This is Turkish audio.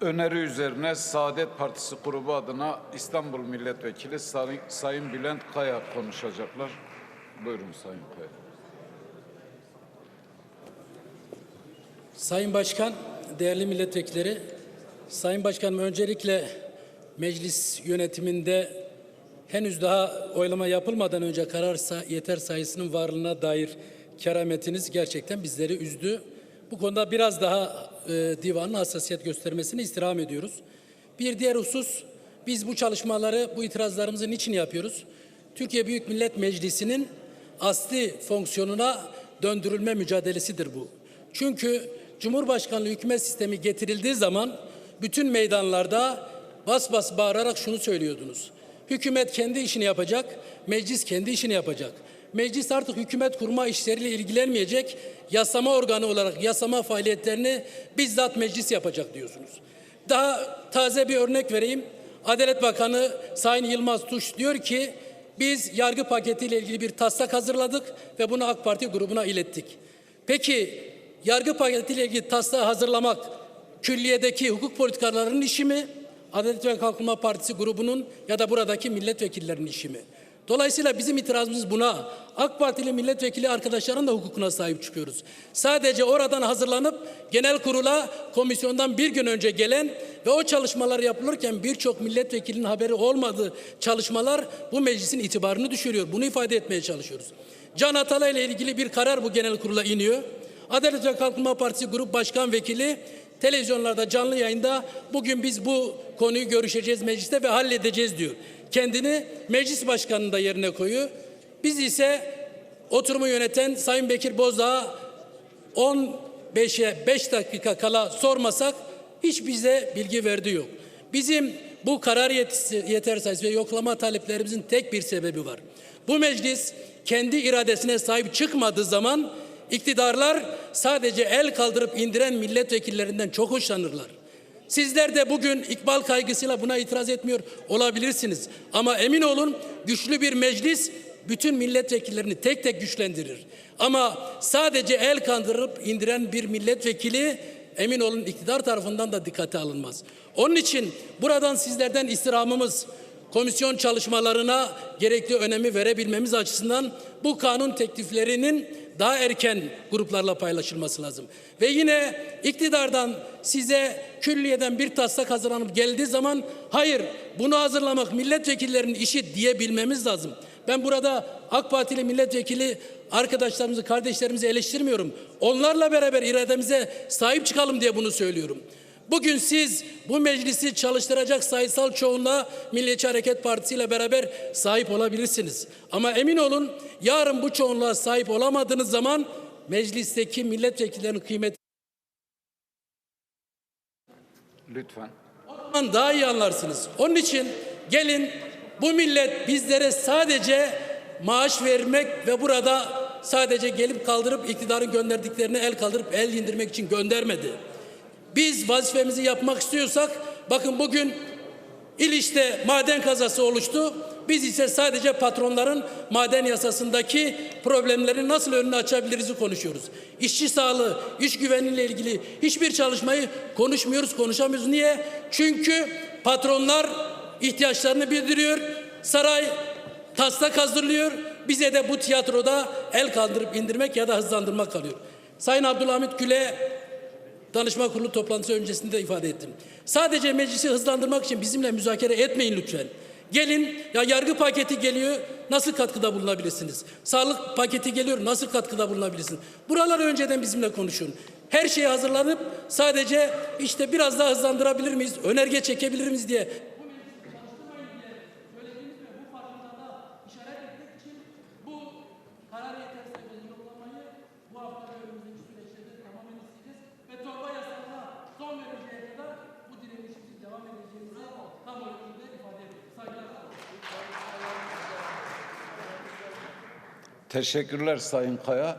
öneri üzerine Saadet Partisi grubu adına İstanbul Milletvekili Say- Sayın Bülent Kaya konuşacaklar. Buyurun Sayın Kaya. Sayın Başkan, değerli milletvekilleri, Sayın Başkanım öncelikle meclis yönetiminde henüz daha oylama yapılmadan önce karar yeter sayısının varlığına dair kerametiniz gerçekten bizleri üzdü. Bu konuda biraz daha e, divanın hassasiyet göstermesini istirham ediyoruz. Bir diğer husus, biz bu çalışmaları, bu itirazlarımızı niçin yapıyoruz? Türkiye Büyük Millet Meclisi'nin asli fonksiyonuna döndürülme mücadelesidir bu. Çünkü Cumhurbaşkanlığı hükümet sistemi getirildiği zaman bütün meydanlarda bas bas bağırarak şunu söylüyordunuz. Hükümet kendi işini yapacak, meclis kendi işini yapacak. Meclis artık hükümet kurma işleriyle ilgilenmeyecek, yasama organı olarak yasama faaliyetlerini bizzat meclis yapacak diyorsunuz. Daha taze bir örnek vereyim. Adalet Bakanı Sayın Yılmaz Tuş diyor ki biz yargı paketiyle ilgili bir taslak hazırladık ve bunu AK Parti grubuna ilettik. Peki yargı paketiyle ilgili taslağı hazırlamak külliyedeki hukuk politikalarının işi mi? Adalet ve Kalkınma Partisi grubunun ya da buradaki milletvekillerinin işi mi? Dolayısıyla bizim itirazımız buna. AK Partili milletvekili arkadaşların da hukukuna sahip çıkıyoruz. Sadece oradan hazırlanıp genel kurula komisyondan bir gün önce gelen ve o çalışmalar yapılırken birçok milletvekilinin haberi olmadığı çalışmalar bu meclisin itibarını düşürüyor. Bunu ifade etmeye çalışıyoruz. Can Atalay ile ilgili bir karar bu genel kurula iniyor. Adalet ve Kalkınma Partisi Grup Başkan Vekili televizyonlarda canlı yayında bugün biz bu konuyu görüşeceğiz mecliste ve halledeceğiz diyor. Kendini meclis başkanının da yerine koyuyor. Biz ise oturumu yöneten Sayın Bekir Bozdağ 15'e 5 dakika kala sormasak hiç bize bilgi verdi yok. Bizim bu karar yetisi, yeter sayısı ve yoklama taleplerimizin tek bir sebebi var. Bu meclis kendi iradesine sahip çıkmadığı zaman iktidarlar sadece el kaldırıp indiren milletvekillerinden çok hoşlanırlar. Sizler de bugün ikbal kaygısıyla buna itiraz etmiyor olabilirsiniz. Ama emin olun güçlü bir meclis bütün milletvekillerini tek tek güçlendirir. Ama sadece el kaldırıp indiren bir milletvekili emin olun iktidar tarafından da dikkate alınmaz. Onun için buradan sizlerden istirhamımız komisyon çalışmalarına gerekli önemi verebilmemiz açısından bu kanun tekliflerinin daha erken gruplarla paylaşılması lazım. Ve yine iktidardan size külliyeden bir taslak hazırlanıp geldiği zaman hayır bunu hazırlamak milletvekillerinin işi diyebilmemiz lazım. Ben burada AK Partili milletvekili arkadaşlarımızı, kardeşlerimizi eleştirmiyorum. Onlarla beraber irademize sahip çıkalım diye bunu söylüyorum. Bugün siz bu meclisi çalıştıracak sayısal çoğunluğa Milliyetçi Hareket Partisi ile beraber sahip olabilirsiniz. Ama emin olun yarın bu çoğunluğa sahip olamadığınız zaman meclisteki milletvekillerinin kıymeti Lütfen. zaman daha iyi anlarsınız. Onun için gelin bu millet bizlere sadece maaş vermek ve burada sadece gelip kaldırıp iktidarın gönderdiklerine el kaldırıp el indirmek için göndermedi. Biz vazifemizi yapmak istiyorsak bakın bugün İliç'te maden kazası oluştu. Biz ise sadece patronların maden yasasındaki problemlerin nasıl önünü açabiliriz'i konuşuyoruz. İşçi sağlığı, iş güvenliğiyle ilgili hiçbir çalışmayı konuşmuyoruz, konuşamıyoruz. Niye? Çünkü patronlar ihtiyaçlarını bildiriyor. Saray taslak hazırlıyor. Bize de bu tiyatroda el kaldırıp indirmek ya da hızlandırmak kalıyor. Sayın Abdülhamit Gül'e danışma kurulu toplantısı öncesinde ifade ettim. Sadece meclisi hızlandırmak için bizimle müzakere etmeyin lütfen. Gelin ya yargı paketi geliyor nasıl katkıda bulunabilirsiniz? Sağlık paketi geliyor nasıl katkıda bulunabilirsiniz? Buraları önceden bizimle konuşun. Her şeyi hazırlanıp sadece işte biraz daha hızlandırabilir miyiz? Önerge çekebilir miyiz diye devam edeceğimizi kamuoyunda ifade ediyoruz. Saygılar. Teşekkürler Sayın Kaya.